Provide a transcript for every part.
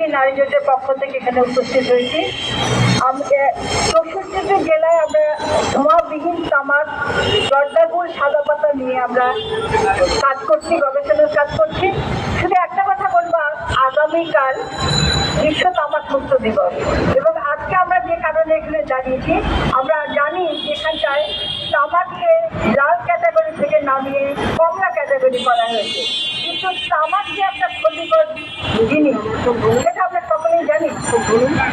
নারী জোটের পক্ষ থেকে এখানে উপস্থিত হয়েছি। আমরা চৌষট্টিটি জেলায় আমরা ধোঁয়াবিহীন তামাক, জর্দাগুল, সাদা পাতা নিয়ে আমরা কাজ করছি, গবেষণার কাজ করছি। শুধু একটা কথা বলব আগামীকাল বিশ্ব তামাক মুক্ত দিবস। এবং আজকে আমরা যে কারণে এখানে দাঁড়িয়েছি, আমরা জানি যে এখানটায় তামাককে লাল ক্যাটাগরি থেকে নামিয়ে কমলা ক্যাটাগরি করা হয়েছে। কিন্তু তামাক যে একটা ক্ষতিকর সেটা আমরা সকলেই জানি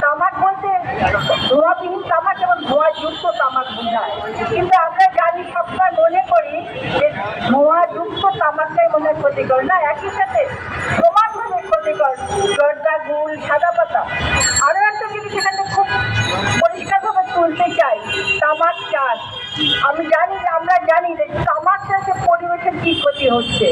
তামাক বলতে ধোঁয়াবিহীন তামাক এবং ধোঁয়াযুক্ত তামাক বোঝায়। কিন্তু আমরা জানি, সবসময় মনে করি যে ধোঁয়াযুক্ত তামাকটাই মনে ক্ষতিকর। না, একই সাথে সমানভাবে ক্ষতিকর। জর্দা গুল সাদা পাতা। আরও একটা জিনিস এখানে খুব পরিষ্কারভাবে তুলতে চাই, তামাক চাষ। আমি জানি, আমরা জানি যে তামাক চাষে পরিবেশের কি ক্ষতি হচ্ছে,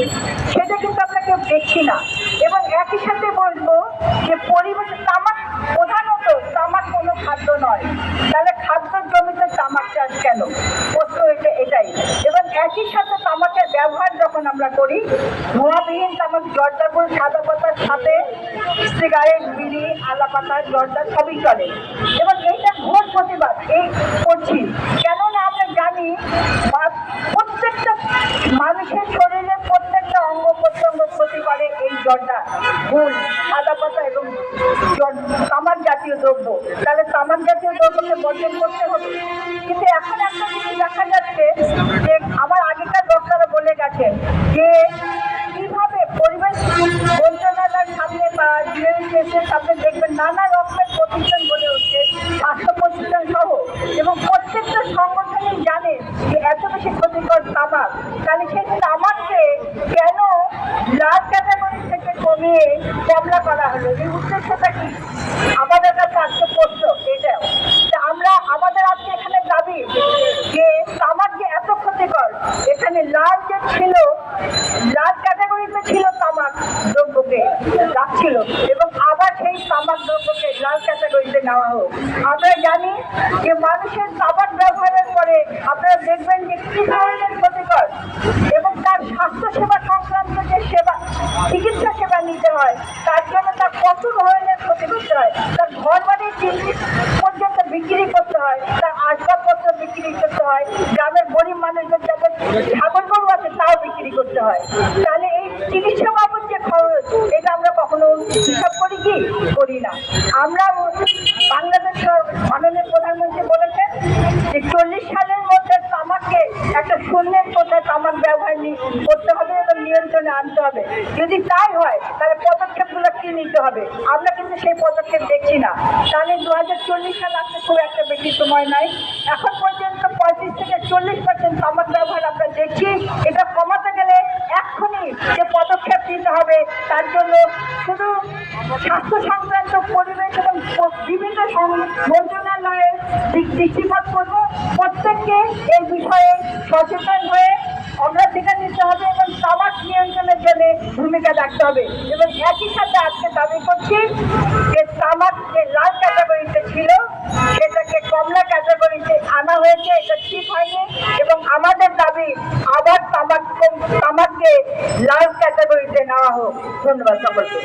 সেটা কিন্তু আমরা কেউ দেখছি না। এবং একই সাথে বলব যে পরিবেশ তামাক প্রধানত তামাক কোনো খাদ্য নয়। তাহলে খাদ্যের জমিতে তামাক চাষ কেন? প্রশ্ন এটা এটাই। এবং একই সাথে তামাকের ব্যবহার যখন আমরা করি, ধোঁয়াবিহীন তামাক, জর্দাগুল, সাদা পাতার সাথে, সিগারেট, বিড়ি, আলা পাতা, জর্দা সবই চলে। এবং এইটা ঘোর প্রতিবাদ, এই করছি। কেননা আমরা জানি বা- প্রত্যেকটা মানুষের শরীরের প্রত্যেকটা অঙ্গ প্রত্যঙ্গ ক্ষতি করে এই জর্দা গুল সাদা পাতা এবং তামাক জাতীয় দ্রব্য। তাহলে তামাক জাতীয় দ্রব্যকে বর্জন করতে হবে। কিন্তু এখন একটা জিনিস দেখা যাচ্ছে যে আমার আগেকার বক্তারা বলে গেছেন যে কীভাবে পরিবেশ মন্ত্রণালয়ের সামনে বা জিএসএসের সামনে দেখবেন নানা রকমের প্রতিষ্ঠান গড়ে উঠছে স্বাস্থ্য প্রতিষ্ঠান সহ, এবং প্রত্যেকটা সংগঠনই জানে যে এত বেশি ক্ষতিকর তামাক। তাহলে সেই তামাককে কেন লাল ক্যাটাগরি থেকে কমিয়ে কমলা করা হলো। এই উদ্দেশ্যটা কি? আমাদের কাছে আজকে প্রশ্ন, এটাও। আমরা, আমাদের আজকে এখানে দাবি যে তামাক যে এত ক্ষতিকর, এখানে লাল যে ছিল, লাল ক্যাটাগরিতে ছিল তামাক দ্রব্যকে রাখছিল এবং আবার সেই তামাক দ্রব্যকে লাল ক্যাটাগরিতে নেওয়া হোক। আমরা জানি যে মানুষের তামাক ব্যবহারের পরে আপনারা দেখবেন যে কি সেবা নিতে হয়। তার জন্য তার কত ধরনের ক্ষতি করতে হয়? তার ঘর বাড়ির জিনিস পর্যন্ত বিক্রি করতে হয়, তার আসবাবপত্র বিক্রি করতে হয়, গ্রামের গরিব মানুষদের যাদের ছাগল গরু আছে তাও বিক্রি করতে হয়। তাহলে এই চিকিৎসা বাবদ যে খরচ, এটা আমরা কখনো হিসাব করি কি? করি না। আমরা বাংলাদেশ মাননীয় প্রধানমন্ত্রী বলেছেন যে চল্লিশ সালের মধ্যে তামাককে একটা শূন্যের কোথায় তামাক ব্যবহার করতে হবে। নিয়ন্ত্রণে আনতে হবে। যদি তাই হয়, তাহলে পদক্ষেপগুলো কি নিতে হবে? আমরা কিন্তু সেই পদক্ষেপ দেখছি না। তাহলে দু হাজার চল্লিশ সাল আসতে খুব একটা বেশি সময় নাই। এখন পর্যন্ত পঁয়ত্রিশ থেকে চল্লিশ পার্সেন্ট তামাক ব্যবহার আমরা দেখছি। এটা কমাতে গেলে এক্ষুনি যে পদক্ষেপ নিতে হবে, তার জন্য শুধু স্বাস্থ্য সংক্রান্ত পরিবেশ এবং বিভিন্ন মন্ত্রণালয়ের দৃষ্টিপাত করব। প্রত্যেককে এই বিষয়ে সচেতন হয়ে অগ্রাধিকার নিতে হবে এবং তামাক নিয়ন্ত্রণের জন্য ভূমিকা রাখতে হবে। এবং একই সাথে আজকে দাবি করছি যে তামাক যে লাল ক্যাটাগরিতে ছিল, সেটাকে কমলা ক্যাটাগরিতে আনা হয়েছে, এটা ঠিক হয়নি। এবং আমাদের দাবি আবার তামাক তামাককে লাল ক্যাটাগরিতে নেওয়া হোক। ধন্যবাদ সকলকে।